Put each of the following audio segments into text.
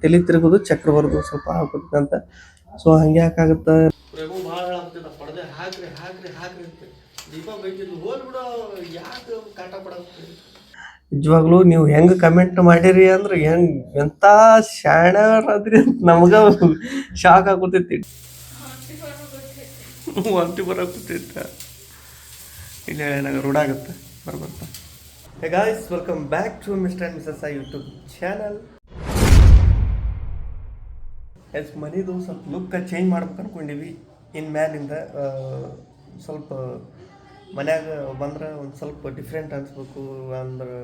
ತಲೆ ತಿರುಗೋದು ಚಕ್ರ ಬರೋದು ಸ್ವಲ್ಪ ಆಗ್ಬಿಡುತ್ತೆ ಅಂತ ಸೊ ಹಂಗೆ ಯಾಕಾಗುತ್ತೆ ಭಾಳ ಹೇಳಾಗ್ತಿದ್ದ ಪಡೆದೆ ಹಾಕ್ರಿ ಹಾಕ್ರಿ ಹಾಕ್ರಿ ಅಂತ. ದೀಪ ಬೇಕಿದ್ದು ಹೋಲ್ ಬಿಡೋ ಯಾಕೆ ಕಾಟ ನಿಜವಾಗ್ಲೂ ನೀವು ಹೆಂಗ್ ಕಮೆಂಟ್ ಮಾಡಿರಿ ಅಂದ್ರೆ ಹೆಂಗ್ ಎಂತ ಶಾಣರಾದ್ರಿ ಅಂತ ನಮ್ಗ ಶಾಕ್ ಆಗುತ್ತೈತಿ ವಾಂತಿ ಬರಾಕುತ್ತೈತ. ಇಲ್ಲ ನಂಗೆ ರೂಢ ಆಗುತ್ತೆ ಬರ್ಬರ್ತಾ. Hey guys welcome back to mister and missus I YouTube channel S ಮನಿದು ಸ್ವಲ್ಪ ಲುಕ್ ಚೇಂಜ್ ಮಾಡ್ಬೇಕು ಅನ್ಕೊಂಡಿವಿ. ಇನ್ ಮ್ಯಾಲಿಂದ ಸ್ವಲ್ಪ ಮನ್ಯಾಗ ಬಂದ್ರೆ ಒಂದು ಸ್ವಲ್ಪ ಡಿಫ್ರೆಂಟ್ ಅನಿಸ್ಬೇಕು. ಅಂದ್ರೆ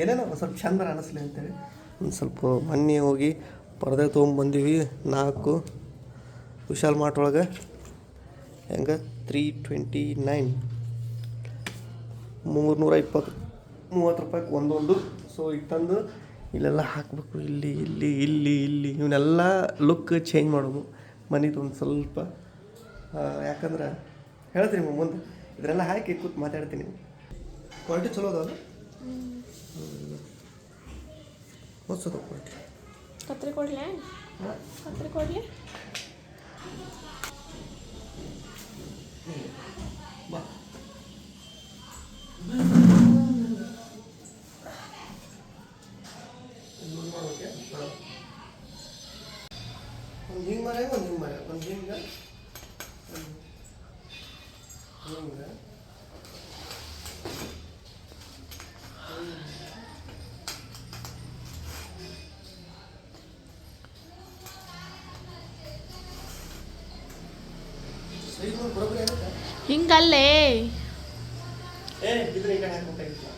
ಏನೇನೋ ಸ್ವಲ್ಪ ಚಂದ ಅನಿಸ್ಲಿ ಅಂತೇಳಿ ಒಂದು ಸ್ವಲ್ಪ ಮೊನ್ನೆ ಹೋಗಿ ಪರದೆ ತೊಗೊಂಬಂದೀವಿ ನಾಲ್ಕು ವಿಶಾಲ್ ಮಾರ್ಟ್ ಒಳಗೆ. ಹೆಂಗೆ? ತ್ರೀ ಟ್ವೆಂಟಿ ನೈನ್ ಮೂರುನೂರ ಇಪ್ಪತ್ತು, ಮೂವತ್ತು ರೂಪಾಯಿಗೆ ಒಂದೊಂದು. ಸೊ ತಂದು ಇಲ್ಲೆಲ್ಲ ಹಾಕಬೇಕು ಇಲ್ಲಿ ಇಲ್ಲಿ ಇಲ್ಲಿ ಇಲ್ಲಿ. ಇವನ್ನೆಲ್ಲ ಲುಕ್ ಚೇಂಜ್ ಮಾಡೋದು ಮನಿದು ಒಂದು ಸ್ವಲ್ಪ. ಯಾಕಂದ್ರೆ ಹೇಳ್ತೀನಿ ಮುಂದೆ. ಇದನ್ನೆಲ್ಲ ಹಾಕಿ ಕೂತ್ ಮಾತಾಡ್ತೀನಿ. ಕ್ವಾಲಿಟಿ ಚಲೋ ಅದಾವ ಹೊಸದು ಕ್ವಾಲಿಟಿ ಕತ್ರಿ ಕೊಡ್ಲಿ? ಕತ್ರಿ ಕೊಡ್ಲಿ? ಬಾ. ಒಂದು ಹಿಂಗೆ ಮರ ಒಂದು ಹಿಂಗೆ ಮರ ಒಂದು ಹಿಂಗೆ ಹಿಂಗೆ ಸೈಡ್ ನೋಡಿ ಬರೋಬ್ಬರಿ ಆಗುತ್ತೆ ಹಿಂಗಲ್ಲೇ ಏ ಇದ್ರೆ ಈ ಕಡೆ ಹಾಕ್ಬೇಕಾಗಿತ್ತು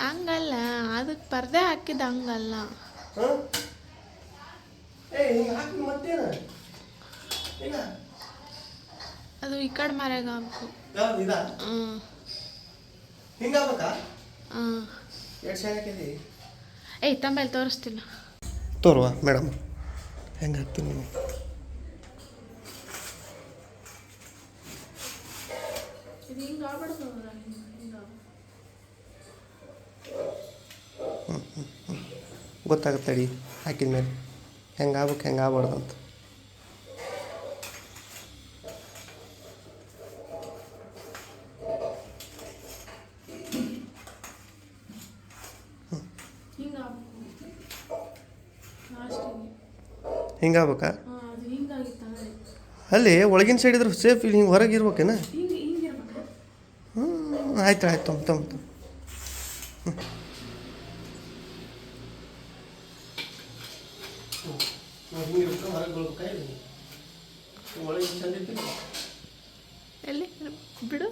ಹಂಗಲ್ಲ ಅದಕ್ಕೆ ಪರ್ದೆ ಹಾಕಿದ ಹಂಗಲ್ಲ ಹಾಂ? ಏ ಹಿಂಗೆ ಹಾಕಿ ಮತ್ತೇನ? ಈಗ ಅದು ಈ ಕಡೆ ಮರ್ಯಾಗ ಹಾಕು ಯಾವ್ದು ಇದಾ? ಹಿಂಗಾಗ್ಬೇಕಾ? ಎರಡು ಶಾಲೆ ಹಾಕಿದಿ? ಏಯ್ ತಂಬಲ್ಲಿ ತೋರಿಸ್ತಿಲ್ಲ. ತೋರುವ ಮೇಡಮ್. ಹೆಂಗೆ ಹಾಕ್ತೀನಿ ನೀವು ಇದು ಹಿಂಗೆ ಆಗ್ಬಿಡ್ತದ ಗೊತ್ತಾಗುತ್ತೆ ಅಡಿ ಹಾಕಿದ ಮೇಲೆ. ಹೆಂಗೆ ಆಗ್ಬೇಕು ಹೆಂಗೆ ಆಗ್ಬಾರ್ದು ಅಂತ. ಹಿಂಗೆ ಲಾಸ್ಟಿಗೆ ಹಿಂಗೆ ಆಗ್ಬೇಕಾ ಹಾಂ ಅದು ಹಿಂಗಾಗಿತ್ತು ಅಂದರೆ ಅಲ್ಲಿ ಒಳಗಿನ ಸೈಡ್ ಇದ್ರೆ ಸೇಫ್ ಇಲ್ಲಿ ಹಿಂಗೆ ಹೊರಗೆ ಇರ್ಬೇಕೇನ? ಹಿಂಗೆ ಹಿಂಗಿರ್ಬೇಕು ಹ್ಞೂ ಆಯ್ತು ಆಯ್ತು ತೊಂಬ ತಮ್ಮ ತಮ್ಮ ಎಲ್ಲಿ ಬಿಡು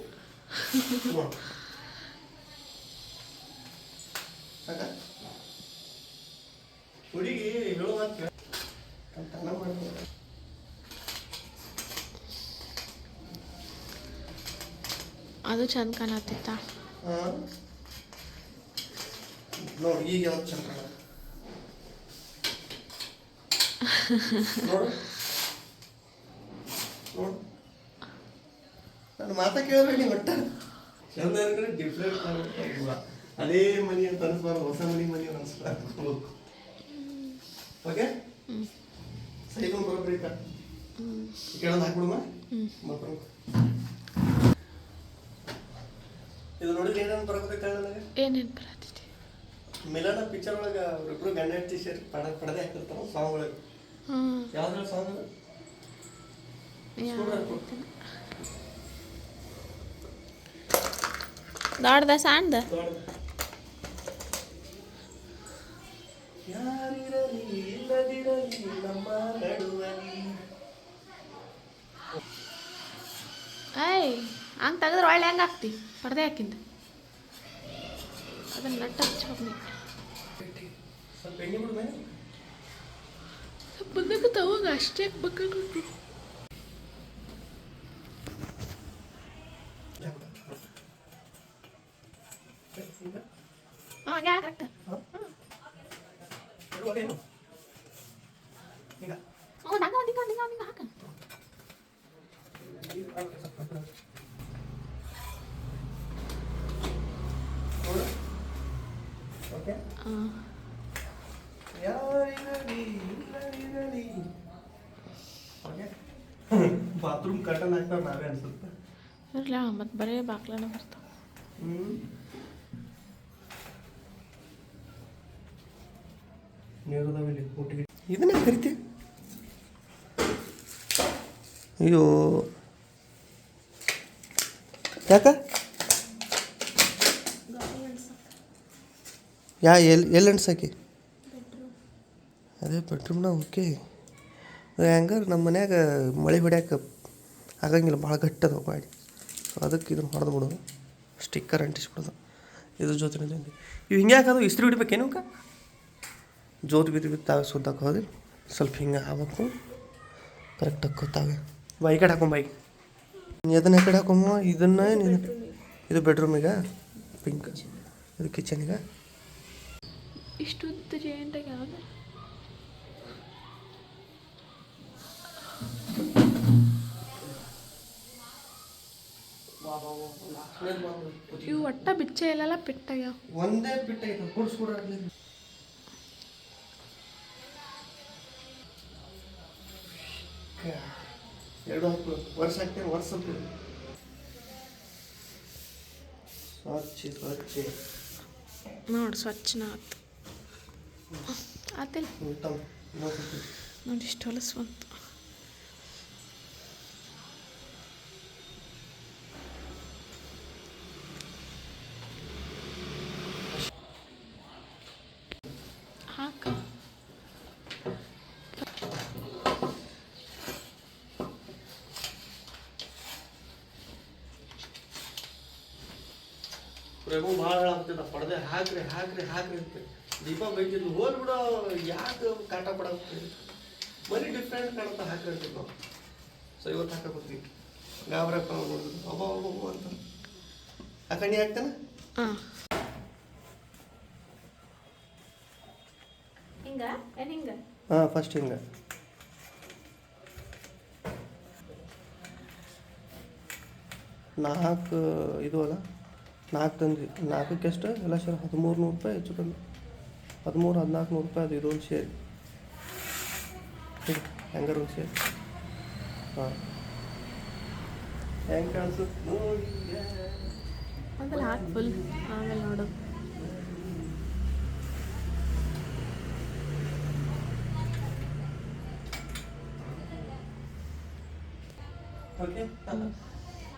ಹುಡುಗಿ ಹೇಳೋ ಮಾತು ಕೇಳ ಅಂತ ನಮ್ಮ ಮಾಡ್ಬೋದು. ಅದು ಚಂದ ಕಾಣತ್ತಿತ್ತ. ಹಾಂ. ನೋಡಿ ಈಗ ಯಾವ್ದು ಚಂದ ಕಾಣ ನಾನು ನನ್ನ ಮಾತಾ ಕೇಳಬೇಡಿ ಒಟ್ಟ. ಚಂದ ಅಂದ್ರೆ ಡಿಫ್ರೆಂಟ್ ಕಾಣಬೇಕು ಅದೇ ಮನಿ ಅಂತ ಅನಿಸ್ಬಾರ್ದು ಹೊಸ ಮನಿ ಮನಿ ಅನಿಸ್ಬಾರ್ದು. ಓಕೆ ಸೈಡ್ ಒಂದು ಐತಾ ಈ ಮಕ್ಕಳು ಇದು ನೋಡಿದ್ರೆ ಏನೇನು ಬರಬೇಕು ನನಗೆ? ಏನೇನು ಬರತ್ತಿದೆ ಮಿಲನ ಪಿಕ್ಚರ್ ಒಳಗೆ ಅವರಿಬ್ರು ಗಂಡ ಹೆಂಡತಿ ಸೇರಿ ಪಡ ಪಡದೆ ಹಾಕಿರ್ತಾರ ಸಾಂಗ್ ಒಳಗೆ. ಯಾವ್ದ್ರ ಸಾಂಗ್ ದೊಡ್ಡದ ಸಣ್ಣದ? ಯಾರಿರಲಿ ಇಲ್ಲದಿರಲಿ ನಮ್ಮ ನಡುವಲಿ. ಏಯ್ ಹಂಗೆ ತೆಗೆದ್ರೆ ಒಳ್ಳೆ ಹೆಂಗೆ ಹಾಕ್ತಿ ಪರ್ದೆ ಹಾಕಿಂದ ಅದನ್ನ ನಟ್ಟ ನೀ ಸ್ವಲ್ಪ ಬಂದಾಗ ತವಾಗ ಅಷ್ಟೇ ಬೇಕಾಗುತ್ತೆ ಹಾಂ ಯಾಕೆ? ಕರೆಕ್ಟ್ ಇಡುವಾಗೇನು ಈಗ ಹ್ಞೂ ನಂಗೆ ಒಂದು ಹಿಂಗೆ ಹಿಂಗೆ ಹಾಕ ನೋಡು ಓಕೆ ಹಾಂ ಯಾರಿಗ ಬಾತ್ರೂಮ್ ಹಾಕ್ತಾರೆ ನಾವೇ ಅನ್ಸುತ್ತೆ. ಇರಲ್ಲ ಮತ್ತು ಬರೀ ಬಾಕ್ಲನ ಬರ್ತಾವ. ಹ್ಮ್. ನೀರದವಿಲ್ಲಿ ಊಟಿಗೆ ಇದನ್ನ ಕರಿತಿ? ಅಯ್ಯೋ. ಯಾಕ? ಯಾ ಎಲ್ಲಿ ಎಲ್ಲಿ ಅನ್ಸಾಕಿ ಅದೇ ಬೆಡ್ರೂಮ್ನ ಓಕೆ ಹೆಂಗಾರೆ ನಮ್ಮ ಮನ್ಯಾಗ ಮಳೆ ಹೊಡ್ಯಾಕ ಆಗಂಗಿಲ್ಲ, ಭಾಳ ಗಟ್ಟದ ಗಾಡಿ ಸೊ ಅದಕ್ಕೆ ಇದನ್ನು ಹೊಡೆದು ಬಿಡೋದು ಸ್ಟಿಕ್ಕರ್ ಅಂಟಿಸ್ಬಿಡೋದು. ಇದ್ರ ಜೊತೆ ಇವು ಹಿಂಗೆ ಅದು? ಇಸ್ತ್ರಿ ಹಿಡಿಬೇಕೇನು ಅಕ್ಕ? ಜೋತು ಬಿದ್ದು ಬಿದ್ದು ತಾವೇ ಸುದ್ದಕ್ಕೆ ಹೋದ್ರೆ ಸ್ವಲ್ಪ ಹಿಂಗೆ ಆಗ್ಬೇಕು. ಕರೆಕ್ಟ್ ಹಾಕೋತಾವೆ ಬೈಕ್ ಕಡೆ ಹಾಕೊಂಬ ಬೈಕ್ ಇದನ್ನ ಈ ಕಡೆ ಹಾಕೊಂಬ ಇದನ್ನ? ಇದು? ಬೆಡ್ರೂಮಿಗೆ ಪಿಂಕ್ ಇದು ಕಿಚನಿಗೆ ಇಷ್ಟು ಇವು ಒಟ್ಟ ಬಿಚ್ಚ ಇಲ್ಲಲ್ಲ ಪಿಟ್ಟಾಗ್ಯಾವ ಒಂದೇ ಬಿಟ್ಟ ಐತೆ ಕೂಡಿಸ್ಕೊಡ್ರ ಎರಡು ಹತ್ತು ವರ್ಷ ಹಾಕ್ತೇನೆ ವರ್ಷ ಸ್ವಚ್ಛ ಸ್ವಚ್ಛ. ನೋಡು ಸ್ವಚ್ಛನ ಆತು. ಆತಿಲ್ಲ ನೋಡಿ ಇಷ್ಟು ಹೊಲಸು ಬಂತು ಹಾಕ ಪ್ರೇಮು ಭಾಳ ಹೇಳಾಗ್ತಿದ್ದ ಪಡ್ದೆ ಹಾಕ್ರಿ ಹಾಕ್ರಿ ಹಾಕ್ರಿ ಅಂತ. ದೀಪ ಬೈತಿದ್ಲು ಹೋಲ್ ಬಿಡೋ ಯಾಕೆ ಕಾಟ ಪಡಾಕ್ತಿ ಬರೀ ಡಿಫ್ರೆಂಟ್ ಕಾಣುತ್ತಾ ಹಾಕ್ರಿ ಅಂತಿದ್ವಿ ನಾವು. ಸೊ ಇವತ್ತು ಹಾಕಬೇಕು ಗಾಬ್ರಪ್ಪ ನೋಡಿದ್ರು. ಅಬ್ಬ ಅಬ್ಬ ಅಬ್ಬ ಅಂತ. ಆ ಕಣ್ಣಿ ಹಾಕ್ತಾನೆ? ಹಾಂ. ಹಿಂಗ? ಹಿಂಗ? ಹಾಂ ಫಸ್ಟ್ ಹಿಂಗೆ. ನಾಲ್ಕು ಇದು ಅಲ್ಲ? ನಾಲ್ಕು ತಂದ್ವಿ ನಾಲ್ಕಕ್ಕೆ ಎಷ್ಟು ಎಲ್ಲ ಸೇರಿ ಹದಿಮೂರು ನೂರು ರೂಪಾಯಿ ಹೆಚ್ಚು ಕಮ್ಮಿ. ಹದಿಮೂರು ಹದಿನಾಲ್ಕು ನೂರು ರೂಪಾಯಿ ಅದು ಇದೊಂದು ಸೇರಿ ಹೆಂಗಾರ ಒಂದು ಸೇರಿ ಹಾಂ. ಹೆಂಗೆ ಕಾಣಿಸುತ್ತೆ ನೋಡಿ ಮೊದಲು ಹಾಕಿ ಫುಲ್ ಆಮೇಲೆ ನೋಡೋದು ಓಕೆ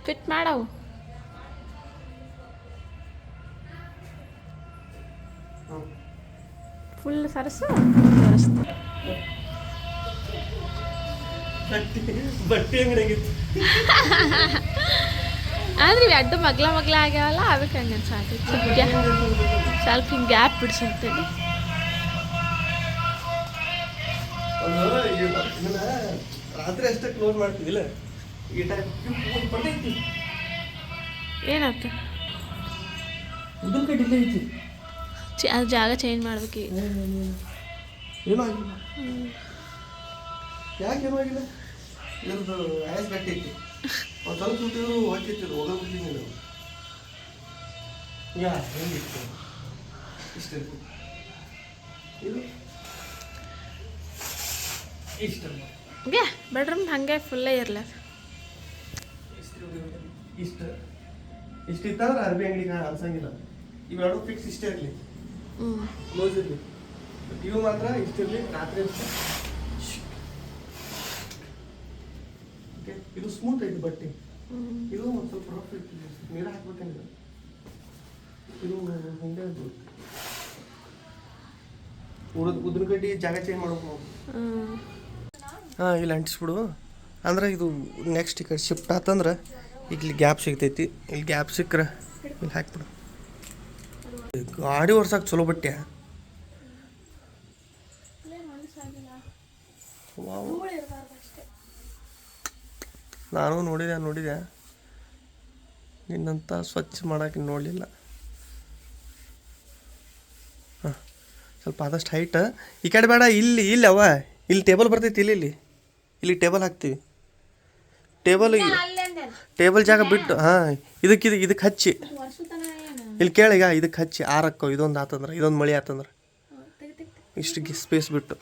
ಫಿಟ್ ಮಾಡವು? ಸರಸು ಆಗಿತ್ತು ಅಂದ್ರೆ ಇವು ಅಡ್ಡ ಮಗ್ಲ ಮಗ್ಲ ಆಗ್ಯಾವಲ್ಲ ಅದಕ್ಕೆ ಹಂಗೆ ಅನ್ಸಾತೈತಿ ಸ್ವಲ್ಪ ಹಿಂಗೆ ಗ್ಯಾಪ್ ಬಿಡ್ಸಂತೇಳಿ. ರಾತ್ರಿ ಅಷ್ಟೇ ಕ್ಲೋಸ್ ಮಾಡ್ತಿದ್ದಿಲ್ಲ ಈ ಟೈಮ್ ಏನಾಯ್ತು? ಉದಲ್ ಕಡ್ಡಿ ಇಲ್ಲೇ ಐತಿ. ಅದು ಜಾಗ ಚೇಂಜ್ ಮಾಡ್ಬೇಕು ಏನೂ ಆಗಿಲ್ಲ ಯಾಕೆ ಏನೂ ಆಗಿಲ್ಲ ಇದ್ರದ್ದು ಆಯಸ್ ಗಟ್ಟಿ ಐತಿ ಒಂದು ಸ್ವಲ್ಪ ಸುಟ್ಟಿದ್ರು ಹೋಗೋಗ್ಬಿಟ್ಟಿಲ್ಲ ಯಾ ಹೆಂಗಿತ್ತು? ಇಷ್ಟು ಇದು? ಇಷ್ಟ ಗೆ ಬೆಡ್ರೂಮ್ ಹಾಗೆ ಫುಲ್ಲೇ ಇರಲ್ಲ ಇಷ್ಟ ಇಷ್ಟ. ಇತ್ತಂದ್ರೆ ಅರ್ಬಿ ಅಂಗಡಿ ಅನ್ಸಂಗಿಲ್ಲ. ಇವೆರಡು ಫಿಕ್ಸ್ ಇಷ್ಟೇ ಇರಲಿ ಕ್ಲೋಸ್ ಇರಲಿ. ಬಟ್ ಇವು ಮಾತ್ರ ಇಷ್ಟಿರಲಿ ರಾತ್ರಿ ಅಷ್ಟೇ. ಓಕೆ ಇದು ಸ್ಮೂತ್ ಐತಿ ಬಟ್ಟೆ. ಇದು ಒಂದು ಸ್ವಲ್ಪ ರಫ್ ಐತಿ ನೀರು ಹಾಕ್ಬೇಕಂದ್ರೆ ಇದು ಹಿಂಗೆ ಉದ್ರ ಗಡ್ಡಿ ಜಾಗ ಚೇಂಜ್ ಮಾಡ್ಬೇಕು ನಾವು ಹಾಂ ಇಲ್ಲಿ ಅಂಟಿಸ್ಬಿಡು. ಅಂದ್ರೆ ಇದು ನೆಕ್ಸ್ಟ್ ಈ ಕಡೆ ಶಿಫ್ಟ್ ಆತಂದ್ರೆ ಇಲ್ಲಿ ಗ್ಯಾಪ್ ಸಿಗ್ತೈತಿ. ಇಲ್ಲಿ ಗ್ಯಾಪ್ ಸಿಕ್ಕರೆ ಇಲ್ಲಿ ಹಾಕ್ಬಿಡು. ಗಾಡಿ ಓಡ್ಸಕ್ಕೆ ಚಲೋ ಬಟ್ಟೆ. ನಾನು ನೋಡಿದೆ ನೋಡಿದೆ. ನಿನ್ನಂತ ಸ್ವಚ್ಛ ಮಾಡಕ್ಕೆ ನೋಡಲಿಲ್ಲ. ಹಾಂ ಸ್ವಲ್ಪ ಆದಷ್ಟು ಹೈಟ್ ಈ ಕಡೆ ಬೇಡ ಇಲ್ಲಿ ಇಲ್ಲಿ ಅವ ಇಲ್ಲಿ ಟೇಬಲ್ ಬರ್ತೈತಿ ಇಲ್ಲಿ ಇಲ್ಲಿ. ಇಲ್ಲಿ ಟೇಬಲ್ ಹಾಕ್ತೀವಿ. ಟೇಬಲ್ ಟೇಬಲ್ ಜಾಗ ಬಿಟ್ಟು ಹಾಂ ಇದಕ್ಕೆ ಇದು ಇದಕ್ಕೆ ಹಚ್ಚಿ ಇಲ್ಲಿ ಕೇಳೀಗ ಇದಕ್ಕೆ ಹಚ್ಚಿ ಆರಕ್ಕೋ, ಇದೊಂದು ಆತಂದ್ರೆ, ಇದೊಂದು ಮಳೆ ಆತಂದ್ರೆ. ಇಷ್ಟು ಸ್ಪೇಸ್ ಬಿಟ್ಟು.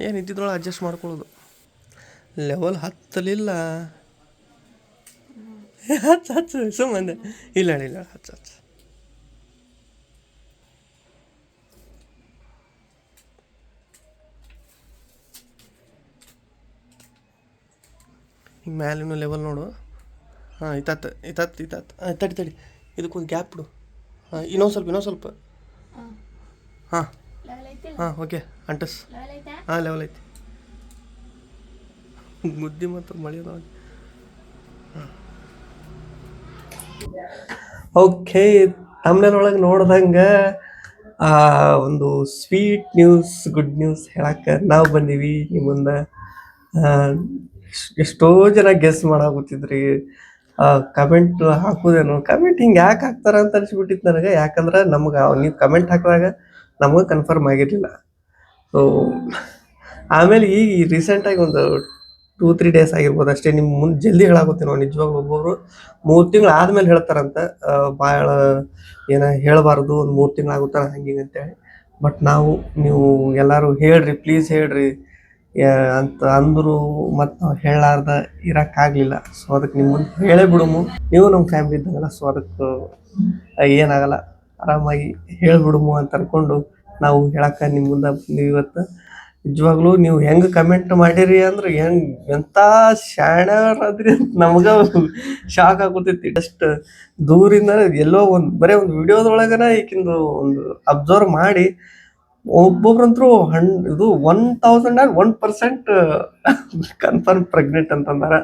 ಏನು ಇದ್ದಿದ್ರೊಳಗೆ ಅಡ್ಜಸ್ಟ್ ಮಾಡ್ಕೊಳ್ಳೋದು? ಲೆವೆಲ್ ಹತ್ತಲಿಲ್ಲ. ಹಚ್ಚ, ಹಚ್ಚು ಸುಮ್ಮನೆ ಇಲ್ಲ ಇಲ್ಲ ಹಚ್ಚ ಹಚ್ಚ. ಮ್ಯಾಲಿನ ಲೆವೆಲ್ ನೋಡು. ಹಾಂ ಇತ್ತತ್ತು ಇತ್ತತ್ತು ಇತ್ತತ್ತು ಹಾಂ ತಡಿ ತಡಿ. ಇದಕ್ಕೊಂದು ಗ್ಯಾಪ್ ಬಿಡು. ಹಾಂ ಇನ್ನೊಂದು ಸ್ವಲ್ಪ ಇನ್ನೊಂದು ಸ್ವಲ್ಪ. ಹಾಂ. ಹಾಂ ಓಕೆ ಅಂಟಸ್. ಹಾಂ ಲೆವೆಲ್ ಐತಿ. ಮುದ್ದಿ ಮತ್ತು ಮಳೆ ಹಾಂ. ಓಕೆ ಆಮೇಲೆ ಒಳಗೆ ನೋಡ್ದಂಗೆ ಆ ಒಂದು ಸ್ವೀಟ್ ನ್ಯೂಸ್ ಗುಡ್ ನ್ಯೂಸ್ ಹೇಳಕ್ಕೆ ನಾವು ಬಂದೀವಿ. ನಿಮ್ಮ ಮುಂದೆ ಎಷ್ಟೋ ಜನ ಗೆಸ್ ಮಾಡಾಕತ್ತಿದ್ರಿ. ಕಮೆಂಟ್ ಹಾಕುದೇನು? ಕಮೆಂಟ್ ಹಿಂಗೆ ಯಾಕೆ ಹಾಕ್ತಾರ ಅಂತ ಅನ್ಸ್ಬಿಟ್ಟಿತ್ತು ನನಗೆ. ಯಾಕಂದ್ರೆ ನಮ್ಗೆ ನೀವು ಕಮೆಂಟ್ ಹಾಕಿದಾಗ ನಮಗೆ ಕನ್ಫರ್ಮ್ ಆಗಿರಲಿಲ್ಲ. ಸೊ ಆಮೇಲೆ ಈಗ ರೀಸೆಂಟಾಗಿ ಒಂದು ಟೂ ತ್ರೀ ಡೇಸ್ ಆಗಿರ್ಬೋದು ಅಷ್ಟೇ. ನಿಮ್ಮ ಮುಂದೆ ಜಲ್ದಿ ಹೇಳಾಕತ್ತೀನಿ ನಾವು ನಿಜವಾಗ್ಲೂ ಒಬ್ಬೊಬ್ರು. ಮೂರು ತಿಂಗಳು ಆದ್ಮೇಲೆ ಹೇಳ್ತಾರಂತ. ಭಾಳ ಏನ ಹೇಳಬಾರ್ದು. ಒಂದು ಮೂರು ತಿಂಗಳು ಆಗುತ್ತಾರ ಹಂಗೆ ಅಂತೇಳಿ. ಬಟ್ ನಾವು, ನೀವು ಎಲ್ಲರೂ ಹೇಳ್ರಿ ಪ್ಲೀಸ್ ಹೇಳ್ರಿ. ಅಂತ ಅಂದರು ಮತ್ತು ನಾವು ಹೇಳಾರ್ದ ಇರೋಕ್ಕಾಗಲಿಲ್ಲ. ಸೊ ಅದಕ್ಕೆ ನಿಮ್ಮ ಹೇಳೇ ಬಿಡುಮು ನೀವು ನಮ್ಮ ಫ್ಯಾಮಿಲಿ ಇದ್ದಂಗಲ್ಲ ಸೊ ಅದಕ್ಕೆ ಏನಾಗಲ್ಲ. ಆರಾಮಾಗಿ ಹೇಳ್ಬಿಡುಮು ಅಂತ ಅನ್ಕೊಂಡು ನಾವು ಹೇಳಕ್ಕೆ ನಿಮ್ಮ ಮುಂದೆ ನೀವು ಇವತ್ತು ನಿಜವಾಗ್ಲೂ ನೀವು ಹೆಂಗೆ ಕಮೆಂಟ್ ಮಾಡಿರಿ ಅಂದ್ರೆ ಹೆಂಗ್ ಎಂಥ ಶಾಣ್ಯರದ್ರಿ ಅಂತ ನಮ್ಗೆ ಶಾಕ್ ಆಗುತ್ತೈತಿ ಜಸ್ಟ್ ದೂರಿಂದ ಎಲ್ಲೋ ಒಂದು, ಬರೀ ಒಂದು ವಿಡಿಯೋದೊಳಗನ ಈಕಿಂದು ಒಂದು ಅಬ್ಸರ್ವ್ ಮಾಡಿ ಒಬ್ಬೊಬ್ರಂತರೂ ಹಣ್, ಇದು one thousand and one percent confirm pregnant ಅಂತಂದಾರೆ.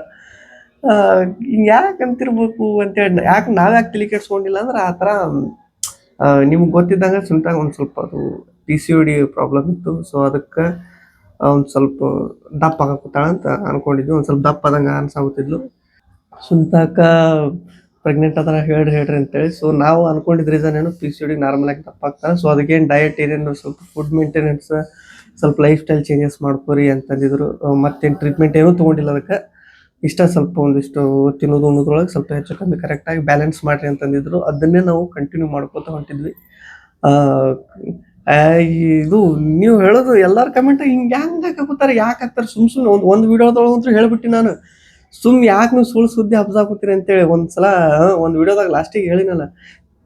ಯಾಕೆ ಅಂತಿರ್ಬೇಕು ಅಂತೇಳಿ, ಯಾಕೆ ನಾವು ಯಾಕೆ ತಲೆ ಕೆಡ್ಸ್ಕೊಂಡಿಲ್ಲ ಅಂದ್ರೆ ಆ ಥರ ನಿಮ್ಗೆ ಗೊತ್ತಿದ್ದಂಗೆ ಸುಂಟಾಗ ಒಂದು ಸ್ವಲ್ಪ ಅದು P C O D problem ಇತ್ತು. ಸೊ ಅದಕ್ಕೆ ಒಂದು ಸ್ವಲ್ಪ ದಪ್ಪ ಅಂತ ಅನ್ಕೊಂಡಿದ್ವಿ. ಒಂದು ಸ್ವಲ್ಪ ದಪ್ಪ ಆದಂಗೆ ಅನ್ಸಾಗುತ್ತಿದ್ಲು ಸುಂತಾಕ ಪ್ರೆಗ್ನೆಂಟ್ ಅದನ್ನ ಹೇಳ್ರಿ ಹೇಳ್ರಿ ಅಂತೇಳಿ. ಸೊ ನಾವು ಅನ್ಕೊಂಡಿದ್ದ ರೀಸನ್ ಏನು? ಪಿ ಸಿ ಡಿ ನಾರ್ಮಲ್ ಆಗಿ ತಪ್ಪಾಗ್ತಾರೆ ಸೊ ಅದಕ್ಕೇನು ಡಯಟ್ ಏನೇನು? ಸ್ವಲ್ಪ ಫುಡ್ ಮೇಂಟೆನೆನ್ಸ್ ಸ್ವಲ್ಪ ಲೈಫ್ ಸ್ಟೈಲ್ ಚೇಂಜಸ್ ಮಾಡ್ಕೊರಿ ಅಂತಂದಿದ್ರು. ಮತ್ತೆ ಮತ್ತೇನು ಟ್ರೀಟ್ಮೆಂಟ್ ಏನೂ ತೊಗೊಂಡಿಲ್ಲ ಅದಕ್ಕೆ. ಇಷ್ಟ ಸ್ವಲ್ಪ ಒಂದಿಷ್ಟು ತಿನ್ನೋದು ಉಣ್ಣೋದ್ರೊಳಗೆ ಸ್ವಲ್ಪ ಹೆಚ್ಚು ಕಮ್ಮಿ ಕರೆಕ್ಟಾಗಿ ಬ್ಯಾಲೆನ್ಸ್ ಮಾಡ್ರಿ ಅಂತಂದಿದ್ರು. ಅದನ್ನೇ ನಾವು ಕಂಟಿನ್ಯೂ ಮಾಡ್ಕೊತ ಹೊಂಟಿದ್ವಿ. ಇದು ನೀವು ಹೇಳೋದು ಎಲ್ಲರ ಕಮೆಂಟ್ ಹಿಂಗೆ ಹೆಂಗೆ ಹಾಕೋತಾರೆ ಯಾಕೆ ಹಾಕ್ತಾರೆ ಸುಮ್ಮ ಸುಮ್ಮನೆ ಒಂದು ಒಂದು ವಿಡಿಯೋದೊಳಗೆ ಅಂತೂ ಹೇಳ್ಬಿಟ್ಟು ನಾನು. ಸುಮ್ ಯಾಕೆ ನೀವು ಸುಳ್ಳು ಸುದ್ದಿ ಹಬ್ಸಾಕೋತೀರಿ ಅಂತೇಳಿ ಒಂದ್ಸಲ ಒಂದು ವಿಡಿಯೋದಾಗ ಲಾಸ್ಟಿಗೆ ಹೇಳಿನಲ್ಲ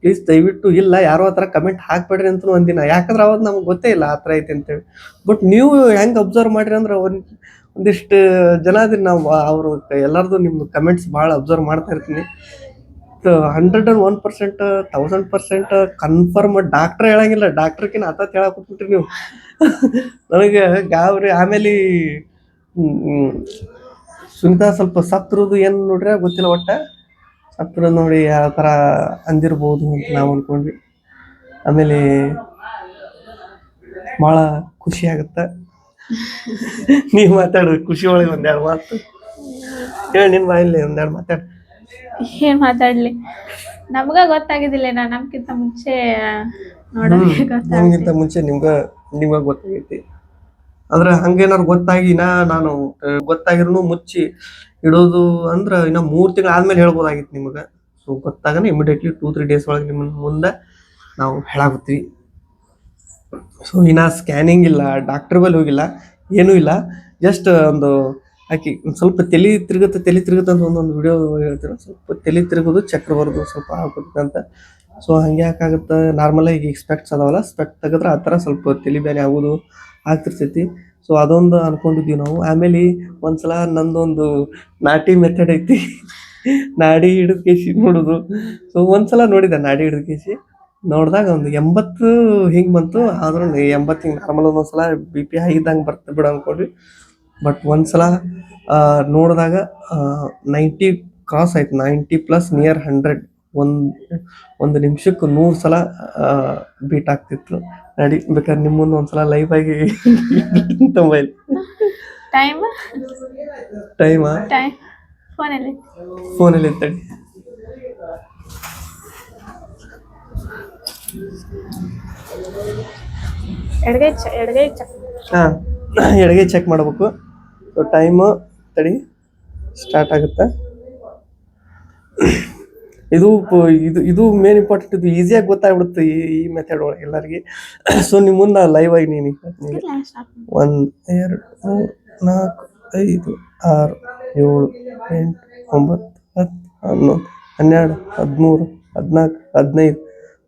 ಪ್ಲೀಸ್ ದಯವಿಟ್ಟು ಇಲ್ಲ, ಯಾರೋ ಆ ಥರ ಕಮೆಂಟ್ ಹಾಕ್ಬೇಡ್ರಿ ಅಂತ ಒಂದಿನ ಯಾಕಂದ್ರೆ ಅವಾಗ ನಮ್ಗೆ ಗೊತ್ತೇ ಇಲ್ಲ ಆ ಥರ ಐತೆ ಅಂತೇಳಿ. ಬಟ್ ನೀವು ಹೆಂಗೆ ಅಬ್ಸರ್ವ್ ಮಾಡಿರಿ ಅಂದ್ರೆ ಒಂದು, ಒಂದಿಷ್ಟು ಜನ ಅದ್ರಿ ನಾವು, ಅವರು ಎಲ್ಲರದು ನಿಮ್ಮ ಕಮೆಂಟ್ಸ್ ಭಾಳ ಅಬ್ಸರ್ವ್ ಮಾಡ್ತಾ ಇರ್ತೀನಿ. Hundred and one percent thousand percent confirm doctor ಹೇಳಂಗಿಲ್ಲ. ಡಾಕ್ಟ್ರ್ಕಿನ ಆತ ಹೇಳಕ್ಬಿಟ್ರಿ ನೀವು. ನನಗೆ ಗಾವ್ರಿ ಆಮೇಲೆ ಸುನಿತಾ ಸ್ವಲ್ಪ ಸತ್ರುದು ಏನು ನೋಡ್ರಿ? ಗೊತ್ತಿಲ್ಲ ಒಟ್ಟ. ಸತ್ರ ನೋಡಿ ಯಾವ ಥರ ಅಂದಿರ್ಬೋದು ಅಂತ ನಾವು ಅಂದ್ಕೊಂಡ್ವಿ ಆಮೇಲೆ ಭಾಳ ಖುಷಿ ಆಗುತ್ತೆ. ನೀವು ಮಾತಾಡು ಖುಷಿ ಒಳಗೆ ಒಂದೆರಡು ಮಾತು. ಹೇಳಿ ನಿನ್ನ ಬಾಯಲ್ಲಿ ಒಂದೆರಡು ಮಾತಾಡು. ಏನ್ ಮಾತಾಡ್ಲಿ? ನಮ್ಗ ಗೊತ್ತಾಗಿದ್ದಿಲ್ಲ ನಾ ನಮ್ಕಿಂತ ಮುಂಚೆ ನೋಡೋದಕ್ಕೆ ಗೊತ್ತಾಗ ನಮ್ಗಿಂತ ಮುಂಚೆ ನಿಮ್ಗೆ ನಿಮಗೆ ಗೊತ್ತಾಗೈತಿ. ಅಂದ್ರೆ ಹಂಗೇನಾರು ನಾ, ನಾನು ಗೊತ್ತಾಗಿರೋನು ಗೊತ್ತಾಗಿರೂ ಮುಚ್ಚಿ ಇಡೋದು ಅಂದ್ರೆ ಇನ್ನ ಮೂರು ತಿಂಗಳು ಆದ್ಮೇಲೆ ಹೇಳ್ಬೋದಾಗಿತ್ತು ನಿಮಗೆ. ಸೊ ಗೊತ್ತಾಗನ ಇಮಿಡಿಯೇಟ್ಲಿ ಟೂ ತ್ರೀ ಡೇಸ್ ಒಳಗೆ ನಿಮ್ಮ ಮುಂದೆ ನಾವು ಹೇಳಾಗುತ್ತೀವಿ ಸೊ ಇನ್ನ ಸ್ಕ್ಯಾನಿಂಗ್ ಇಲ್ಲ ಡಾಕ್ಟರ್ ಬಲ್ಲಿ ಹೋಗಿಲ್ಲ, ಏನೂ ಇಲ್ಲ. ಜಸ್ಟ್ ಒಂದು ಆಕಿ ಸ್ವಲ್ಪ ತಲೆ ತಿರುಗುತ್ತೆ ತಲೆ ತಿರುಗುತ್ತೆ ಅಂತ ಒಂದೊಂದು ವಿಡಿಯೋ ಹೇಳ್ತೀರ. ಸ್ವಲ್ಪ ತಲೆ ತಿರುಗೋದು, ಚಕ್ರ ಬರೋದು ಸ್ವಲ್ಪ ಆಗುತ್ತೆ ಅಂತ. ಸೊ ಹಂಗೆ ಯಾಕಾಗುತ್ತೆ ನಾರ್ಮಲಾಗಿ ಈಗ ಸ್ಪೆಕ್ಟ್ಸ್ ಅದಾವಲ್ಲ ಸ್ಪೆಕ್ಟ್ ತೆಗೆದ್ರೆ ಆ ಥರ ಸ್ವಲ್ಪ ತಲೆ ಬೇನೆ ಆಗೋದು ಆಗ್ತಿರ್ತೈತಿ. ಸೊ ಅದೊಂದು ಅನ್ಕೊಂಡಿದ್ವಿ ನಾವು. ಆಮೇಲೆ ಒಂದ್ಸಲ ನಂದೊಂದು ನಾಟಿ ಮೆಥಡ್ ಐತಿ. ನಾಡಿ ಹಿಡಿದ ಕೇಸಿ ನೋಡೋದು. ಸೊ ಒಂದ್ಸಲ ನೋಡಿದೆ ನಾಡಿ ಹಿಡಿದ ಕೇಸಿ ನೋಡಿದಾಗ ಒಂದು ಎಂಬತ್ತು ಹಿಂಗೆ ಬಂತು. ಆದ್ರೂ ಎಂಬತ್ತು ಹಿಂಗೆ ನಾರ್ಮಲ್ ಒಂದೊಂದ್ಸಲ ಬಿ ಪಿ ಆಗಿದ್ದಂಗೆ ಬರ್ತ ಬಿಡು ಅನ್ಕೊಂಡ್ವಿ. ಬಟ್ ಒಂದ್ಸಲ ನೋಡಿದಾಗ ನೈಂಟಿ ಕ್ರಾಸ್ ಆಯ್ತು. ನೈಂಟಿ ಪ್ಲಸ್ ನಿಯರ್ ಹಂಡ್ರೆಡ್ ಒಂದು ಒಂದು ನಿಮಿಷಕ್ಕೆ ನೂರು ಸಲ ಬೀಟ್ ಆಗ್ತಿತ್ತು. ನಡಿ ಬೇಕಾದ್ರೆ ನಿಮ್ಮ ಮುಂದೆ ಒಂದ್ಸಲ ಲೈವ್ ಆಗಿ ಮೊಬೈಲ್ ಟೈಮ್ ಟೈಮ್ ಟೈಮ್ ಫೋನಲ್ಲಿ ಫೋನಲ್ಲಿ ತಡಿ ಎಡಗೈ ಎಡಗೈ ಚೆಕ್ ಹಾಂ ಎಡಗೈ ಚೆಕ್ ಮಾಡಬೇಕು. ಟೈಮು ತಡಿ ಸ್ಟಾರ್ಟ್ ಆಗುತ್ತೆ. ಇದು ಇದು ಇದು ಮೇನ್ ಇಂಪಾರ್ಟೆಂಟ್ ಇದು ಈಸಿಯಾಗಿ ಗೊತ್ತಾಗ್ಬಿಡುತ್ತೆ ಈ ಈ ಮೆಥಡ್ ಒಳಗೆ ಎಲ್ಲರಿಗೆ. ಸೊ ನಿಮ್ಮ ಮುಂದೆ ಲೈವ್ ಆಗಿ ನೀನು ಒಂದು ಎರಡು ಮೂರು ನಾಲ್ಕು ಐದು ಆರು ಏಳು ಎಂಟು ಒಂಬತ್ತು ಹತ್ತು ಹನ್ನೊಂದು ಹನ್ನೆರಡು ಹದಿಮೂರು ಹದಿನಾಲ್ಕು ಹದಿನೈದು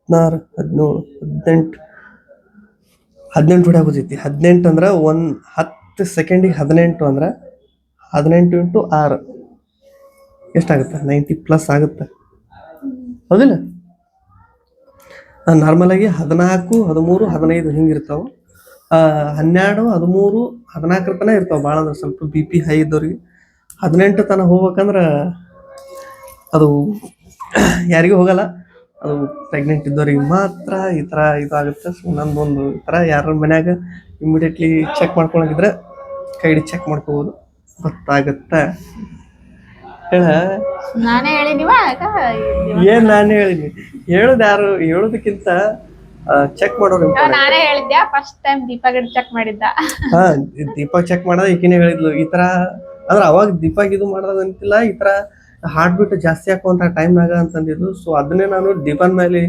ಹದಿನಾರು ಹದಿನೇಳು ಹದಿನೆಂಟು. ಹದಿನೆಂಟು ಹೊಡ್ಯಾಗ ಬಂದೈತಿ ಹದಿನೆಂಟು ಅಂದ್ರೆ ಒಂದು ಹತ್ತು ಸೆಕೆಂಡಿಗೆ ಹದಿನೆಂಟು ಅಂದ್ರೆ ಹದಿನೆಂಟು ಇಂಟು ಆರು. ಎಷ್ಟಾಗುತ್ತೆ? ನೈಂಟಿ ಪ್ಲಸ್ ಆಗುತ್ತೆ. ಹೌದಿಲ್ಲ? ನಾರ್ಮಲಾಗಿ ಹದಿನಾಲ್ಕು, ಹದಿಮೂರು, ಹದಿನೈದು ಹಿಂಗಿರ್ತಾವೆ. ಹನ್ನೆರಡು, ಹದಿಮೂರು, ಹದಿನಾಲ್ಕರ ತನಕ ಇರ್ತಾವೆ ಭಾಳ ಅಂದ್ರೆ ಸ್ವಲ್ಪ ಬಿ ಪಿ ಹೈ ಇದ್ದವ್ರಿಗೆ. ಹದಿನೆಂಟು ತನಕ ಹೋಗ್ಬೇಕಂದ್ರೆ ಅದು ಯಾರಿಗೂ ಹೋಗಲ್ಲ. ಅದು ಪ್ರೆಗ್ನೆಂಟ್ ಇದ್ದವ್ರಿಗೆ ಮಾತ್ರ ಈ ಥರ ಇದಾಗುತ್ತೆ. ಸೊ ನಂದೊಂದು ಈ ಥರ ಯಾರ ಮನ್ಯಾಗ ಇಮ್ಮಿಡಿಯೇಟ್ಲಿ ಚೆಕ್ ಮಾಡ್ಕೊಳಂಗಿದ್ರೆ ಕೈಡಿ ಚೆಕ್ ಮಾಡ್ಕೋಬೋದು. ಗೊತ್ತಾಗುತ್ತೆ. ಹೇಳ ನಾನೇ ಹೇಳಿನಿವ ಏನ್ ನಾನು ಹೇಳಿನಿ? ಹೇಳುದ ಯಾರು? ಹೇಳೋದಕ್ಕಿಂತ ಚೆಕ್ ಮಾಡೋರು. ನಾನೇ ಹೇಳಿದ್ದೆ ಫಸ್ಟ್ ಟೈಮ್ ದೀಪಾ ಗಿಡ ಚೆಕ್ ಮಾಡಿದ್ದ. ಹಾ ದೀಪಕ್ ಚೆಕ್ ಮಾಡದ ಈಕಿನೇ ಹೇಳಿದ್ಲು ಈ ತರ ಅಂದ್ರ ಅವಾಗ ದೀಪಕ್ ಇದು ಮಾಡೋದ್ ಅಂತಿಲ್ಲ ಈ ತರ ಹಾರ್ಟ್ ಬೀಟ್ ಜಾಸ್ತಿ ಹಾಕುವಂತ ಟೈಮ್ನಾಗ ಅಂತಂದಿದ್ರು ಸೊ ಅದನ್ನೇ ನಾನು ದೀಪನ್ ಮೇಲೆ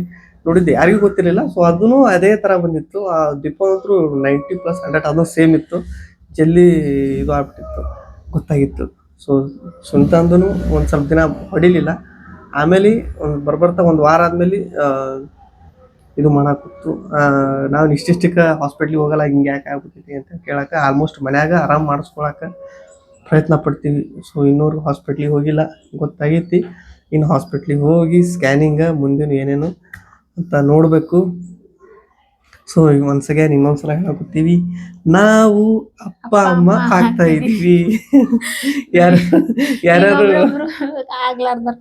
ನೋಡಿದ್ದೆ. ಯಾರಿಗೂ ಗೊತ್ತಿರಲಿಲ್ಲ. ಸೊ ಅದನ್ನು ಅದೇ ತರ ಬಂದಿತ್ತು. ಆ ದೀಪ ಅಂತೂ ನೈಂಟಿ ಪ್ಲಸ್ ಹಂಡ್ರೆಡ್ ಅದು ಸೇಮ್ ಇತ್ತು. ಜಲ್ಲಿ ಇದು ಆಗ್ಬಿಟ್ಟಿತ್ತು. ಗೊತ್ತಾಗಿತ್ತು. ಸೊ ಸುಂತಂದನು ಒಂದು ಸ್ವಲ್ಪ ದಿನ ಹೊಡಿಲಿಲ್ಲ. ಆಮೇಲೆ ಒಂದು ಬರ್ಬರ್ತಾ ಒಂದು ವಾರ ಆದ್ಮೇಲೆ ಇದು ಮಾಡಾಕುತ್ತು ನಾವು ಇಷ್ಟಿಷ್ಟಕ್ಕೆ ಹಾಸ್ಪಿಟ್ಲಿಗೆ ಹೋಗಲ್ಲ, ಹಿಂಗೆ ಯಾಕೆ ಆಗ್ಬಿಟ್ಟೈತಿ ಅಂತ ಕೇಳಕ್ಕೆ ಆಲ್ಮೋಸ್ಟ್ ಮನ್ಯಾಗ ಆರಾಮ್ ಮಾಡಿಸ್ಕೊಳಕ್ಕೆ ಪ್ರಯತ್ನ ಪಡ್ತೀವಿ. ಸೊ ಇನ್ನೂರು ಹಾಸ್ಪಿಟ್ಲಿಗೆ ಹೋಗಿಲ್ಲ, ಗೊತ್ತಾಗೈತಿ. ಇನ್ನು ಹಾಸ್ಪಿಟ್ಲಿಗೆ ಹೋಗಿ ಸ್ಕ್ಯಾನಿಂಗ ಮುಂದಿನ ಏನೇನು ಅಂತ ನೋಡಬೇಕು. ಸೊ ಈಗ ಒಂದ್ಸ್ ಅಗೇನ್ ಇನ್ನೊಂದ್ಸಲ ಹೇಳಕತ್ತೀವಿ ನಾವು ಅಪ್ಪ ಅಮ್ಮ ಆಗ್ತಾ ಇದೀವಿ. ಯಾರು ಯಾರು ಆಗ್ಲಾರ್ದರ್